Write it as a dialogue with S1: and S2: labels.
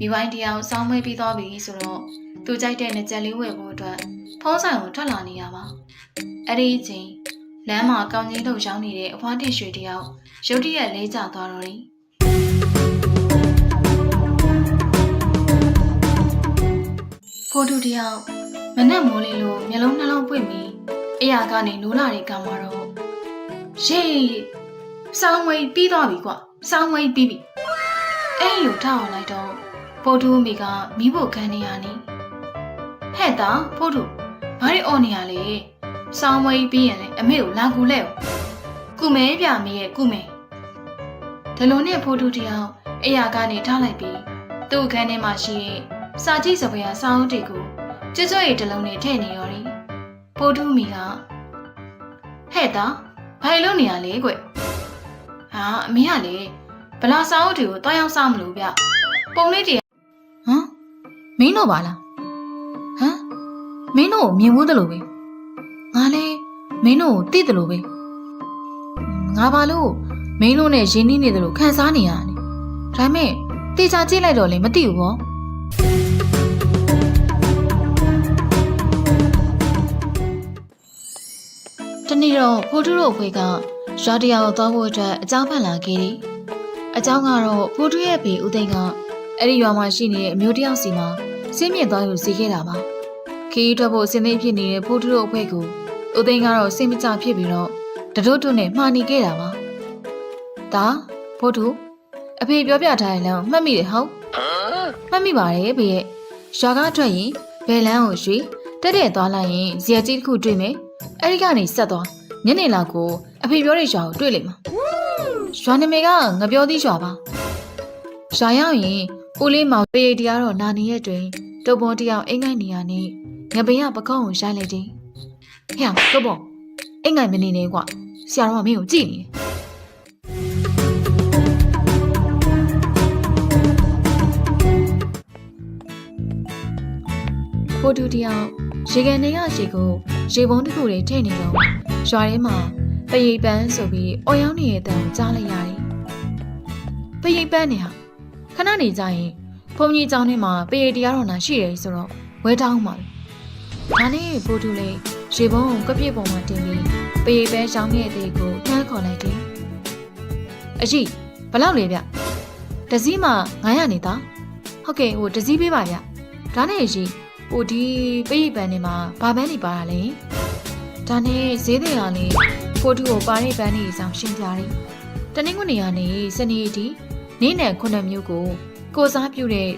S1: မိဝိုင်းတရားကိုစောင်းမွေးပြီးသွားပြီဆိုတော့သူကြိုက်တဲ့နှစ်ချက်လေးဝယ်ဖို့အတွက်ဖုံးဆိုင်ကိုထွက်လာနေရပါအဲ့ဒီအချိန်လမ်းမှာကောင်းကြီးလှုပ်ရှားနေတဲ့အဖွားတစ်ရွှေတယောက်ရုတ်တရက်လေးကျသွားတော့တယ်ဖိုးတူတယောက်မနဲ့မိုးလေးလိုမျက်လုံးနှလုံးပွင့်ပြီးအရာကနေနိုးလာတဲ့ကံမှာတော့ရှေးစောင်းမွေးပြီးသွားပြီကွာစောင်းမွေးပြီးပြီအဲ့လိုထားအောင်လိုက်တော့ ဖိုးတူအမိကမိဖို့ခန်းနေရနေဟဲ့တာဖိုးတူဘာတွေအော်နေရလဲစောင်းမွေးပြီးရင်လေအမေကိုလာကူလဲကုမဲပြမေရဲ့ကုမဲဒီလိုနဲ့ဖိုးတူတယောက်အရာကနေထားလိုက်ပြီးသူ့ခန်းထဲမှာရှိတဲ့စာကြည့်စပယ်စာအုပ်တွေကိုကျွတ်ကျွတ်ရီတစ်လုံးနဲ့ထည့်နေရော်တယ်ဖိုးတူမိကဟဲ့တာဘာလို့နေရလဲကွဟာအမေကလေဗလာစာအုပ်တွေကိုတွားရောက်စားမလို့ဗျပုံလေးတွေဟမ် မင်းတို့ပါလားဟမ်မင်းတို့ကိုမြင်ဘူးတလို့ပဲငါလေမင်းတို့ကိုသိတယ်လို့ပဲငါဘာလို့မင်းတို့နဲ့ရင်းနှီးနေတယ်လို့ခံစားနေရတာလဲဒါပေမဲ့တေချာကြည့်လိုက်တော့လေမသိဘူးပေါ့တနေ့တော့ဖိုးထုတို့အဖေကရွာတရာကိုသွားဖို့အတွက်အကြောင်းဖန်လာခဲ့တယ်အကြောင်းကတော့ဖိုးထုရဲ့ဖေဦးသိန်းကအဲ့ဒီရွာမှာရှိနေတဲ့အမျိုးတစ်ယောက်စီမှာ စင်းမြင့်သွားလို့စီခဲ့တာပါခီးထွက်ဖို့အစင်းသိမ်းဖြစ်နေတဲ့ဖိုးထုတို့အဖေကိုဦးသိန်းကတော့စိတ်မကြဖြစ်ပြီးတော့တတို့တို့နဲ့မှားနေခဲ့တာပါဒါဖိုးထုအဖေပြောပြထားတဲ့လမ်းကိုမှတ်မိတယ်ဟုတ်မှတ်မိပါတယ်ဖေရဲ့ရွာကထွက်ရင်ဘယ်လမ်းကိုရွှေ့တက်တဲ့သွားလိုက်ရင်ဇီယကြီးတစ်ခုတွေ့မယ်အဲ့ဒီကနေဆက်သွားညနေလောက်ကိုအဖေပြောတဲ့ရွာကိုတွေ့လိမ့်မယ်ရွာနာမည်ကငပြောသီးရွာပါရွာရောက်ရင် ဦးလေးမောင်ပေရီတရားတော့နာနေရဲ့တွင်တုပ်ပေါ်တယောက်အိမ်ငိုက်နေရနဲ့ငပင်ကပကုံးကိုရိုက်လိုက်တယ်ဟဲ့တုပ်ပေါ်အိမ်ငိုက်မနေနဲ့ကွာဆရာတော်ကမင်းကိုကြည့်နေတယ်ဖိုတူတယောက်ရေကန်ထဲကရေကိုရေပုံးတစ်ခုတွေထည့်နေတော့ရွာထဲမှာပရိတ်ပန်းဆိုပြီးအော်ရောင်းနေတဲ့အတန်ကိုကြားလိုက်ရတယ်။ပရိတ်ပန်းနေဟာ ခဏနေကြရင်ဘုံကြီးကျောင်းထဲမှာပရိတ်တရားတော်နာရှိတယ်ဆိုတော့ဝဲတောင်းပါပဲ။ဒါနဲ့ဖိုတူလေးရေပုံးကိုကပြည့်ပုံမှာတင်ပြီးပရိတ်ပန်းရှောင်းခဲ့တဲ့ကိုနှမ်းခေါ်လိုက်တယ်။အရှိဘယ်လောက်လဲဗျ။တစည်းမှာ900နေသား။ဟုတ်ကဲ့ဟိုတစည်းပေးပါဗျ။ဒါနဲ့ရှိဟိုဒီပိရိပန်နေမှာဘာပန်းနေပါတာလဲဒါနဲ့ဈေးတွေကလေဖိုတူကိုပါရိပန်းနေဆောင်ရှင်းပြတယ်တနင်္ဂနွေကနေစနေဒီ နေ့နယ်ခုနှစ်မျိုးကိုကိုစားပြုတဲ့